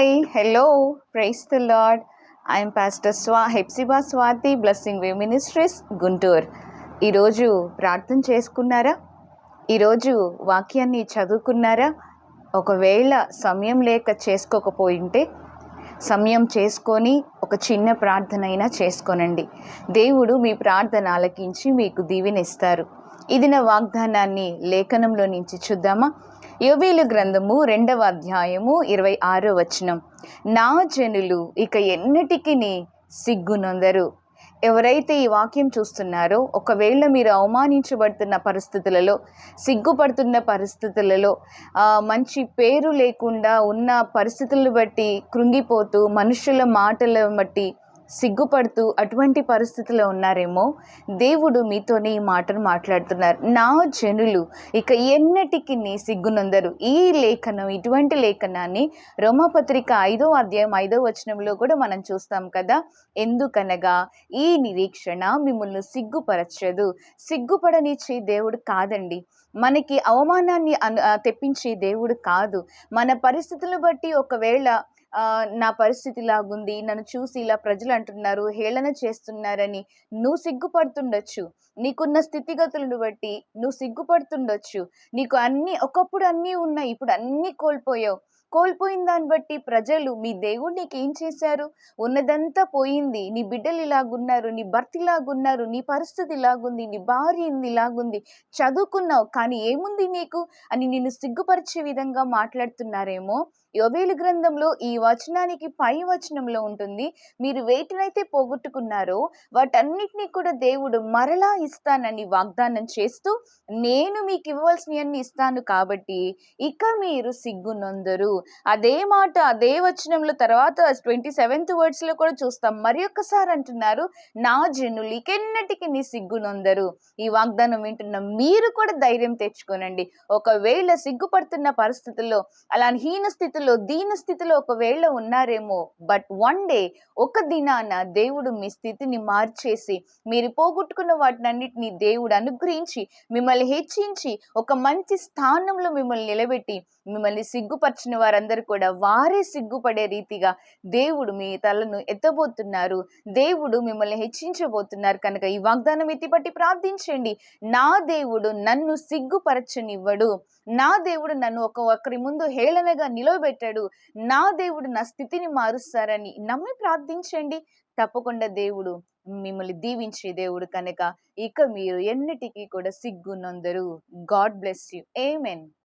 Hi hello praise the lord I'm pastor స్వా Hepsiba Swathi blessing way ministries Guntur ఈరోజు ప్రార్థన చేసుకున్నారా? ఈరోజు వాక్యాన్ని చదువుకున్నారా? ఒకవేళ సమయం లేక చేసుకోకపోయింటే సమయం చేసుకొని ఒక చిన్న ప్రార్థన అయినా చేసుకోనండి. దేవుడు మీ ప్రార్థన ఆలకించి మీకు దీవెనిస్తారు ఇది నా వాగ్దానాన్ని లేఖనంలో నుంచి చూద్దామా? యోవేలు గ్రంథము రెండవ అధ్యాయము ఇరవై ఆరో వచనం. నా జనులు ఇక ఎన్నటికీ సిగ్గునొందరు ఎవరైతే ఈ వాక్యం చూస్తున్నారో ఒకవేళ మీరు అవమానించబడుతున్న పరిస్థితులలో సిగ్గుపడుతున్న పరిస్థితులలో మంచి పేరు లేకుండా ఉన్న పరిస్థితులను బట్టి కృంగిపోతూ మనుషుల మాటల బట్టి సిగ్గుపడుతూ అటువంటి పరిస్థితిలో ఉన్నారేమో దేవుడు మీతోనే ఈ మాటను మాట్లాడుతున్నారు. నా జనులు ఇక ఎన్నటికి నీ సిగ్గునందరు ఈ లేఖనం ఇటువంటి లేఖనాన్ని రోమపత్రిక ఐదో అధ్యాయం ఐదో వచనంలో కూడా మనం చూస్తాం కదా. ఎందుకనగా ఈ నిరీక్షణ మిమ్మల్ని సిగ్గుపరచదు. సిగ్గుపడనిచ్చే దేవుడు కాదండి. మనకి అవమానాన్ని అను తెప్పించే దేవుడు కాదు. మన పరిస్థితులను బట్టి ఒకవేళ నా పరిస్థితి లాగుంది నన్ను చూసి ఇలా ప్రజలు అంటున్నారు హేళన చేస్తున్నారని నువ్వు సిగ్గుపడుతుండొచ్చు. నీకున్న స్థితిగతులను బట్టి నువ్వు సిగ్గుపడుతుండొచ్చు. నీకు అన్నీ ఒకప్పుడు అన్నీ ఉన్నాయి ఇప్పుడు అన్నీ కోల్పోయావు. కోల్పోయిన దాన్ని బట్టి ప్రజలు మీ దేవుడు నీకు ఏం చేశారు? ఉన్నదంతా పోయింది. నీ బిడ్డలు ఇలాగున్నారు నీ భర్త ఇలాగున్నారు నీ పరిస్థితి ఇలాగుంది నీ భార్య ఇంది ఇలాగుంది. చదువుకున్నావు కానీ ఏముంది నీకు? అని నిన్ను సిగ్గుపరిచే విధంగా మాట్లాడుతున్నారేమో? యోవేలు గ్రంథంలో ఈ వచనానికి పై వచనంలో ఉంటుంది. మీరు వేటినైతే పోగొట్టుకున్నారో వాటన్నిటినీ కూడా దేవుడు మరలా ఇస్తానని వాగ్దానం చేస్తూ నేను మీకు ఇవ్వవలసినవన్నీ ఇస్తాను కాబట్టి ఇక మీరు సిగ్గునొందరు అదే మాట అదే వచనంలో తర్వాత ట్వంటీ సెవెంత్ వర్డ్స్లో కూడా చూస్తాం. మరి ఒక్కసారి అంటున్నారు నా జనులు ఇకెన్నటికి నీ సిగ్గునొందరు ఈ వాగ్దానం వింటున్న మీరు కూడా ధైర్యం తెచ్చుకోనండి. ఒకవేళ సిగ్గుపడుతున్న పరిస్థితుల్లో అలా హీన స్థితిలో దీన స్థితిలో ఒకవేళ ఉన్నారేమో బట్ వన్ డే ఒక దినాన దేవుడు మీ స్థితిని మార్చేసి మీరు పోగొట్టుకున్న వాటినన్నిటిని దేవుడు అనుగ్రహించి మిమ్మల్ని హెచ్చించి ఒక మంచి స్థానంలో మిమ్మల్ని నిలబెట్టి మిమ్మల్ని సిగ్గుపరిచిన వారందరూ కూడా వారే సిగ్గుపడే రీతిగా దేవుడు మీ తలను ఎత్తబోతున్నారు. దేవుడు మిమ్మల్ని హెచ్చించబోతున్నారు. కనుక ఈ వాగ్దానం ఎత్తిపట్టి ప్రార్థించండి. నా దేవుడు నన్ను సిగ్గుపరచనివ్వడు. నా దేవుడు నన్ను ఒక ఒకరి ముందు హేళనగా పెట్టాడు. నా దేవుడు నా స్థితిని మారుస్తారని నమ్మి ప్రార్థించండి. తప్పకుండా దేవుడు మిమ్మల్ని దీవించే దేవుడు కనుక. ఇక మీరు ఎన్నిటికీ కూడా సిగ్గునందరు. God bless you. ఏమెన్